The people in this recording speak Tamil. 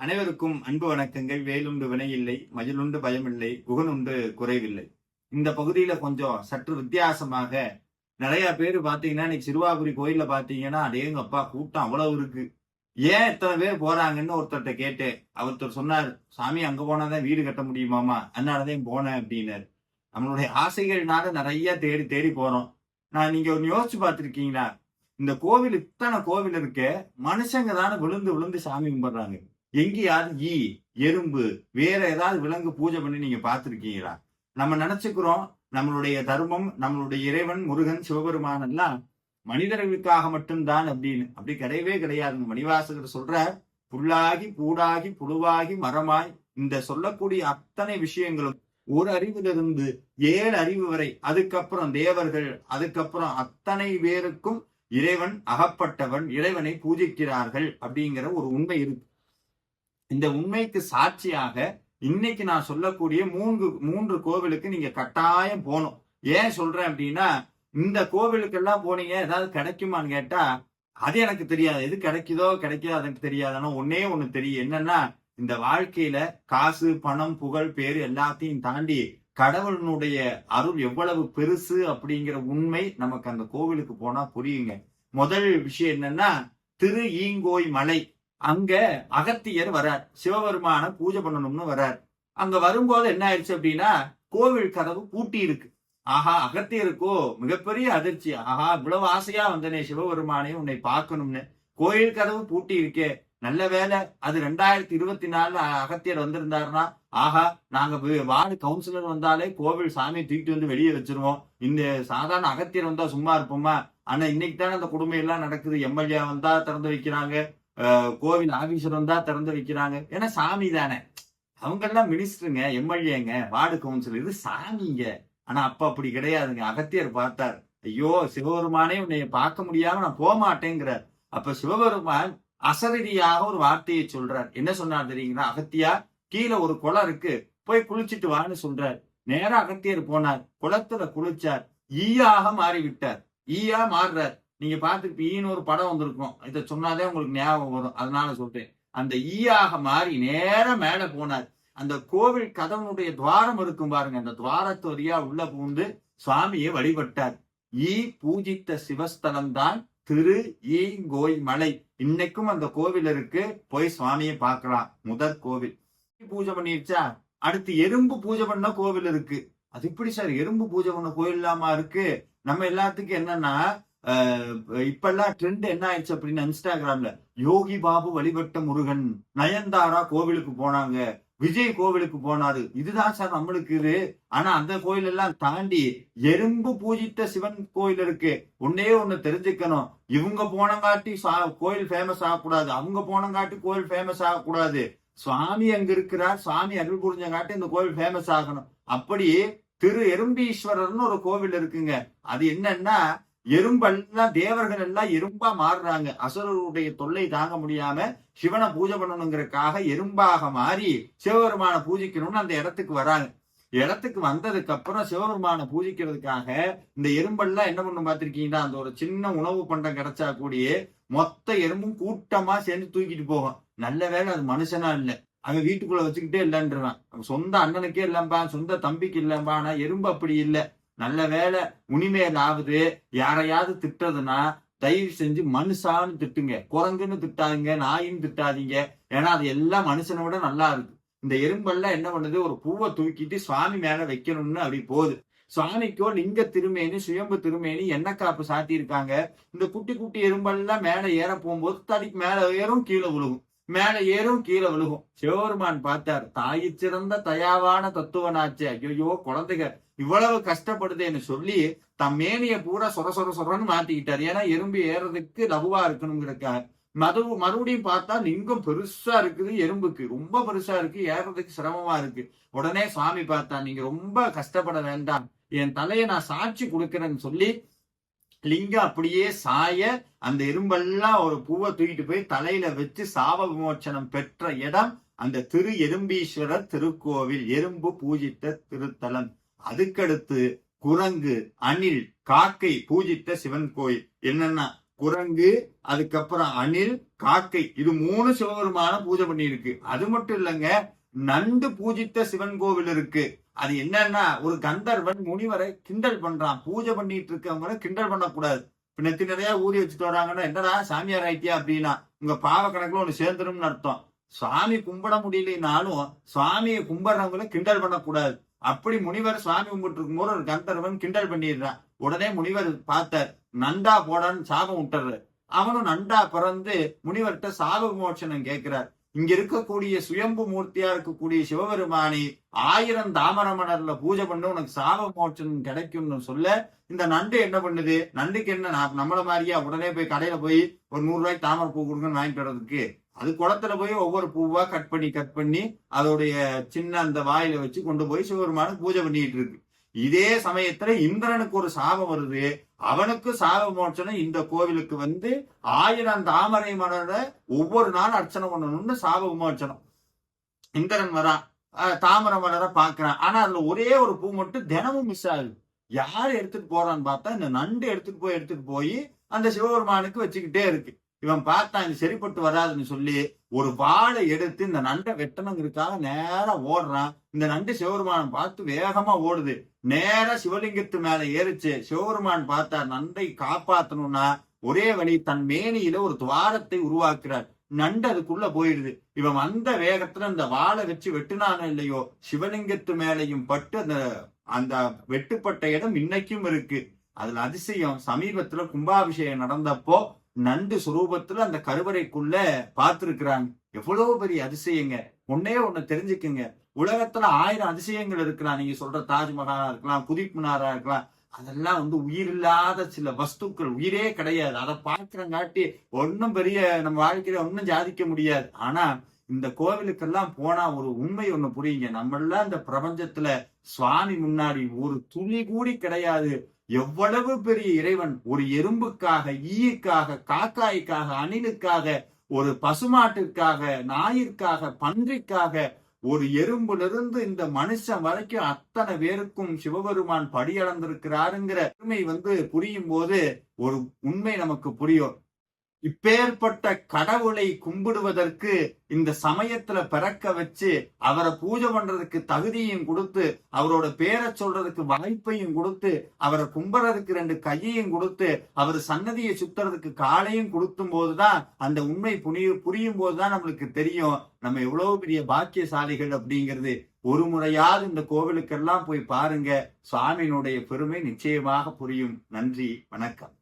அனைவருக்கும் அன்பு வணக்கங்கள். வேலுண்டு வினையில்லை மயிலுண்டு பயமில்லை குகனுண்டு குறைவில்லை. இந்த பகுதியில கொஞ்சம் சற்று வித்தியாசமாக நிறைய பேர் பாத்தீங்கன்னா இன்னைக்கு சிறுவாபுரி கோயில்ல பாத்தீங்கன்னா அடேங்க அப்பா கூட்டம் அவ்வளவு இருக்கு. ஏன் இத்தனை பேர் போறாங்கன்னு ஒருத்தர்கிட்ட கேட்டேன் ஒருத்தர் சொன்னார் சாமி அங்க போனாதான் வீடு கட்ட முடியுமாமா? அதனாலதான் போனேன் அப்படின்னாரு. நம்மளுடைய ஆசைகள்னால நிறைய தேடி தேடி போறோம். நான் நீங்க ஒன்று யோசிச்சு பார்த்துருக்கீங்களா? இந்த கோவில் இத்தனை கோவில் இருக்கு மனுஷங்க தானே விழுந்து விழுந்து சாமி கும்பிடுறாங்க. எங்கேயாவது ஈ எறும்பு வேற ஏதாவது விலங்கு பூஜை பண்ணி நீங்க பார்த்துருக்கீங்களா? நம்ம நினைச்சுக்கிறோம் நம்மளுடைய தர்மம் நம்மளுடைய இறைவன் முருகன் சிவபெருமான் எல்லாம் மனிதர்களுக்காக மட்டும்தான் அப்படின்னு. அப்படி கிடையவே கிடையாதுங்க மணிவாசகர் சொல்ற புல்லாகி பூடாகி புழுவாகி மரமாய் இந்த சொல்லக்கூடிய அத்தனை விஷயங்களும் ஒரு அறிவிலிருந்து ஏழு அறிவு வரை. அதுக்கப்புறம் தேவர்கள் அதுக்கப்புறம் அத்தனை பேருக்கும் இறைவன் அகப்பட்டவன் இறைவனை பூஜிக்கிறார்கள் அப்படிங்கிற ஒரு உண்மை இருக்கு. இந்த உண்மைக்கு சாட்சியாக இன்னைக்கு நான் சொல்லக்கூடிய மூன்று மூன்று கோவிலுக்கு நீங்க கட்டாயம் போகணும் ஏன் சொல்றேன் அப்படின்னா இந்த கோவிலுக்கெல்லாம் போனீங்க ஏதாவது கிடைக்குமான்னு கேட்டா அது எனக்கு தெரியாது. எது கிடைக்குதோ கிடைக்குதோ எனக்கு தெரியாதுன்னா ஒன்னே ஒண்ணு தெரியும். என்னன்னா இந்த வாழ்க்கையில காசு பணம் புகழ் பேரு எல்லாத்தையும் தாண்டி கடவுளினுடைய அருள் எவ்வளவு பெருசு அப்படிங்கிற உண்மை நமக்கு அந்த கோவிலுக்கு போனா புரியுங்க. முதல் விஷயம் என்னன்னா திரு ஈங்கோய் மலை. அங்க அகத்தியர் வரார். சிவபெருமான பூஜை பண்ணணும்னு வரார். அங்க வரும்போது என்ன ஆயிடுச்சு அப்படின்னா கோவில் கதவு பூட்டி இருக்கு. ஆஹா அகத்தியருக்கோ மிகப்பெரிய அதிர்ச்சி. ஆஹா இவ்வளவு ஆசையா வந்தனே சிவபெருமானே உன்னை பார்க்கணும்னு. கோயில் கதவு பூட்டி இருக்கே. நல்ல வேலை அது ரெண்டாயிரத்தி இருபத்தி நாலுல அகத்தியர் வந்திருந்தாருன்னா ஆஹா நாங்க வார்டு கவுன்சிலர் வந்தாலே கோவில் சாமியை தூக்கிட்டு வந்து வெளியே வச்சிருவோம். இந்த சாதாரண அகத்தியர் வந்தா சும்மா இருப்போமா? ஆனா இன்னைக்கு தானே அந்த கொடுமை எல்லாம் நடக்குது. எம்எல்ஏ வந்தா திறந்து வைக்கிறாங்க. கோவில் ஆபீசர் வந்தா திறந்து வைக்கிறாங்க. ஏன்னா சாமி தானே. அவங்க எல்லாம் மினிஸ்டருங்க எம்எல்ஏங்க வார்டு கவுன்சிலர் இது சாமிங்க. ஆனா அப்ப அப்படி கிடையாதுங்க. அகத்தியர் பார்த்தார். ஐயோ சிவபெருமானே உன்னை பார்க்க முடியாம நான் போக மாட்டேங்கிறார். அப்ப சிவபெருமான் அசரீதியாக ஒரு வார்த்தையை சொல்றார். என்ன சொன்னார் தெரியுங்களா? அகத்தியா கீழே ஒரு குளம் இருக்கு. போய் குளிச்சுட்டு வான்னு சொல்றார். நேரா அகத்தியர் போனார். குளத்துல குளிச்சார். ஈயாக மாறி விட்டார் ஈயா மாறுறார். நீங்க பார்த்துருப்பீங்கன்னு ஒரு படம் வந்திருக்கும். இதை சொன்னாதே உங்களுக்கு ஞாபகம் வரும். அதனால சொல்றேன். அந்த ஈயாக மாறி நேரம் மேல போனார். அந்த கோவில் கதவனுடைய துவாரம் இருக்கும் பாருங்க. அந்த துவாரத்து வழியா உள்ள பூந்து சுவாமியை வழிபட்டார். ஈ பூஜித்த சிவஸ்தலம் தான் திரு ஈங்கோய் மலை. இன்னைக்கும் அந்த கோவில் இருக்கு. போய் சுவாமியை பார்க்கலாம். முதற் கோவில். பூஜை பண்ணிருச்சா? அடுத்து எறும்பு பூஜை பண்ண கோவில் இருக்கு. அது இப்படி சார்? எறும்பு பூஜை பண்ண கோயில் இல்லாம இருக்கு? நம்ம எல்லாத்துக்கும் என்னன்னா இப்பெல்லாம் ட்ரெண்ட் என்ன ஆயிடுச்சு அப்படின்னு இன்ஸ்டாகிராம்ல யோகி பாபு வழிபட்ட முருகன் நயன்தாரா கோவிலுக்கு போனாங்க விஜய் கோவிலுக்கு போனாரு. இதுதான் சார் நம்மளுக்கு இது. ஆனா அந்த கோயில் எல்லாம் தாண்டி எறும்பு பூஜித்த சிவன் கோயில் இருக்கு. ஒன்னே ஒண்ணு தெரிஞ்சுக்கணும். இவங்க போனங்காட்டி கோயில் ஃபேமஸ் ஆகக்கூடாது. அவங்க போனங்காட்டி கோயில் ஃபேமஸ் ஆகக்கூடாது. சுவாமி அங்க இருக்கிறார். சுவாமி அருள் புரிஞ்சங்காட்டி இந்த கோவில் ஃபேமஸ் ஆகணும். அப்படி திரு எறும்பீஸ்வரர்னு ஒரு கோவில் இருக்குங்க. அது என்னன்னா எறும்பெல்லாம் தேவர்கள் எல்லாம் எறும்பா மாறுறாங்க. அசுரருடைய தொல்லை தாங்க முடியாம சிவனை பூஜை பண்ணணுங்கிறதுக்காக எறும்பாக மாறி சிவபெருமான பூஜிக்கணும்னு அந்த இடத்துக்கு வராங்க. இடத்துக்கு வந்ததுக்கு அப்புறம் சிவபெருமான பூஜிக்கிறதுக்காக இந்த எறும்பெல்லாம் என்ன பண்ணு பார்த்திருக்கீங்கன்னா அந்த ஒரு சின்ன உணவு பண்டம் கிடைச்சா கூடிய மொத்த எறும்பும் கூட்டமா சேர்ந்து தூக்கிட்டு போகும். நல்ல வேலை அது மனுஷனா இல்லை. அவன் வீட்டுக்குள்ள வச்சுக்கிட்டே இல்லைன்றான் சொந்த அண்ணனுக்கே இல்லம்பா சொந்த தம்பிக்கு இல்லம்பா ஆனா எறும்பு அப்படி இல்லை. நல்ல வேலை உனிமேல் ஆகுது யாரையாவது திட்டுறதுன்னா தயவு செஞ்சு மனுஷான்னு திட்டுங்க. குரங்குன்னு திட்டாதீங்க நாயின்னு திட்டாதீங்க. ஏன்னா அது எல்லாம் மனுஷனை விட நல்லா இருக்கு. இந்த எறும்பெல்லாம் என்ன பண்ணுது? ஒரு பூவை தூக்கிட்டு சுவாமி மேல வைக்கணும்னு அப்படி போகுது. சுவாமிக்கோ லிங்க திருமேனி சுயம்பு திருமேனி எண்ணெய் காப்பு சாத்தியிருக்காங்க. இந்த குட்டி குட்டி எறும்பெல்லாம் மேல ஏற போகும்போது தடிக்கு மேல ஏறும் கீழே விழுகும். மேல ஏறும் கீழே விழுகும். சிவபெருமான் பார்த்தார் தாயி சிறந்த தயாவான தத்துவனாச்சு. ஐயோ குழந்தைங்க இவ்வளவு கஷ்டப்படுதேன்னு சொல்லி தம் மேனிய பூரா சொர சொர சொரன்னு மாத்திக்கிட்டாரு. ஏன்னா எறும்பு ஏறதுக்கு லகுவா இருக்கணுங்கிறக்காக மது மறுபடியும் பார்த்தா லிங்கம் பெருசா இருக்குது எறும்புக்கு. ரொம்ப பெருசா இருக்கு ஏறதுக்கு சிரமமா இருக்கு. உடனே சுவாமி பார்த்தா நீங்க ரொம்ப கஷ்டப்பட வேண்டாம். என் தலையை நான் சாட்சி கொடுக்கிறேன்னு சொல்லி லிங்கம் அப்படியே சாய அந்த எறும்பெல்லாம் ஒரு பூவை தூக்கிட்டு போய் தலையில வச்சு சாப விமோச்சனம் பெற்ற இடம் அந்த திரு எறும்பீஸ்வரர் திருக்கோவில். எறும்பு பூஜித்த திருத்தலம். அதுக்கடுத்து குரங்கு அணில் காக்கை பூஜித்த சிவன் கோயில். என்னன்னா குரங்கு அதுக்கப்புறம் அணில் காக்கை. இது மூணு சிவபெருமான பூஜை பண்ணி இருக்கு அது மட்டும் இல்லைங்க நண்டு பூஜித்த சிவன் கோவில் இருக்கு. அது என்னன்னா ஒரு கந்தர்வன் முனிவரை கிண்டல் பண்றான். பூஜை பண்ணிட்டு இருக்கவங்களை கிண்டல் பண்ணக்கூடாது. பின்னத்தி நிறைய ஊதி வச்சுட்டு வராங்கன்னா என்னடா சாமியார் ஆயிட்டியா அப்படின்னா உங்க பாவ கணக்குல ஒண்ணு சேர்ந்துரும்னு அர்த்தம். சுவாமி கும்பிட முடியலனாலும் சுவாமியை கும்பிடுறவங்களை கிண்டல் பண்ணக்கூடாது. அப்படி முனிவர் சுவாமி கும்பிட்டு இருக்கும்போது ஒரு கந்தர்வன் கிண்டல் பண்ணிடுறான். உடனே முனிவர் பார்த்தார் நண்டா போடான்னு சாபம் விட்டுறாரு அவனும் நண்டா பிறந்து முனிவர்கிட்ட சாப விமோச்சனம் கேட்கிறார். இங்க இருக்கக்கூடிய சுயம்பு மூர்த்தியா இருக்கக்கூடிய சிவபெருமானி ஆயிரம் தாமர மலர்ல பூஜை பண்ண உனக்கு சாப மோட்சனம் கிடைக்கும்னு சொல்ல இந்த நண்டு என்ன பண்ணுது? நண்டுக்கு என்ன நான் நம்மள மாதிரியா உடனே போய் கடையில போய் ஒரு நூறு ரூபாய்க்கு தாமரை பூ கொடுங்கன்னு வாங்கிட்டு வர்றதுக்கு அது குளத்துல போய் ஒவ்வொரு பூவா கட் பண்ணி கட் பண்ணி அதோடைய சின்ன அந்த வாயில வச்சு கொண்டு போய் சிவபெருமானுக்கு பூஜை பண்ணிட்டு இருக்கு. இதே சமயத்துல இந்திரனுக்கு ஒரு சாபம் வருது. அவனுக்கு சாப மோட்சனம் இந்த கோவிலுக்கு வந்து ஆயிரம் தாமரை மலர ஒவ்வொரு நாள் அர்ச்சனை பண்ணணும்னு சாப விமோச்சனம். இந்திரன் வரான் தாமரை மலர பாக்குறான் ஆனா அதுல ஒரே ஒரு பூ மட்டும் தினமும் மிஸ் ஆகுது. யார் எடுத்துட்டு போறான்னு பார்த்தா இந்த நண்டு எடுத்துட்டு போய் எடுத்துட்டு போய் அந்த சிவபெருமானுக்கு வச்சுக்கிட்டே இருக்கு. இவன் பார்த்தான் இது சரிப்பட்டு வராதுன்னு சொல்லி ஒரு வாழை எடுத்து இந்த நண்டை வெட்டணுங்கிறதுக்காக நேரா ஓடுறான். இந்த நண்டு சிவபெருமான் பார்த்து வேகமா ஓடுது. நேரா சிவலிங்கத்து மேல ஏறிச்சு. சிவபெருமான் பார்த்தா நண்டை காப்பாத்தணும்னா ஒரே வழி தன் மேனியில ஒரு துவாரத்தை உருவாக்குறார். நண்டு அதுக்குள்ள போயிடுது. இவன் வந்த வேகத்துல அந்த வாழை வச்சு வெட்டுனானோ இல்லையோ சிவலிங்கத்து மேலையும் பட்டு அந்த அந்த வெட்டுப்பட்ட இடம் இன்னைக்கும் இருக்கு. அதுல அதிசயம் சமீபத்துல கும்பாபிஷேகம் நடந்தப்போ நண்டு சுரூபத்துல அந்த கருவறைக்குள்ள பார்த்திருக்கிறாங்க. எவ்வளவு பெரிய அதிசயங்க. ஒன்னே ஒண்ணு தெரிஞ்சுக்குங்க. உலகத்துல ஆயிரம் அதிசயங்கள் இருக்கலாம் நீங்க சொல்ற தாஜ்மஹாலா இருக்கலாம் குதிப் மினாரா இருக்கலாம். அதெல்லாம் வந்து உயிர் இல்லாத சில வஸ்துக்கள். உயிரே கிடையாது. அதை பார்க்கிறங்காட்டி ஒன்றும் பெரிய நம்ம வாழ்க்கையில ஒன்றும் சாதிக்க முடியாது. ஆனா இந்த கோவிலுக்கெல்லாம் போனா ஒரு உண்மை ஒண்ணு புரியுங்க. நம்மளாம் இந்த பிரபஞ்சத்துல சுவாமி முன்னாடி ஒரு துளி கூடி கிடையாது. எவ்வளவு பெரிய இறைவன் ஒரு எறும்புக்காக ஈயுக்காக காக்காய்க்காக அணிலுக்காக ஒரு பசுமாட்டிற்காக நாயிற்காக பன்றிக்காக ஒரு எறும்பிலிருந்து இந்த மனுஷன் வரைக்கும் அத்தனை பேருக்கும் சிவபெருமான் படியளந்திருக்கிறாருங்கிற உண்மை வந்து புரியும் போது ஒரு உண்மை நமக்கு புரியும். இப்பேற்பட்ட கடவுளை கும்பிடுவதற்கு இந்த சமயத்துல பிறக்க வச்சு அவரை பூஜை பண்றதுக்கு தகுதியும் கொடுத்து அவரோட பேரை சொல்றதுக்கு வாய்ப்பையும் கொடுத்து அவரை கும்பிடுறதுக்கு ரெண்டு கையையும் கொடுத்து அவர் சன்னதியை சுத்துறதுக்கு காலையும் கொடுத்தும் போதுதான் அந்த உண்மை புனி புரியும் போதுதான் நம்மளுக்கு தெரியும். நம்ம எவ்வளவு பெரிய பாக்கியசாலிகள் அப்படிங்கிறது. ஒரு முறையாவது இந்த கோவிலுக்கெல்லாம் போய் பாருங்க. சுவாமியினுடைய பெருமை நிச்சயமாக புரியும். நன்றி வணக்கம்.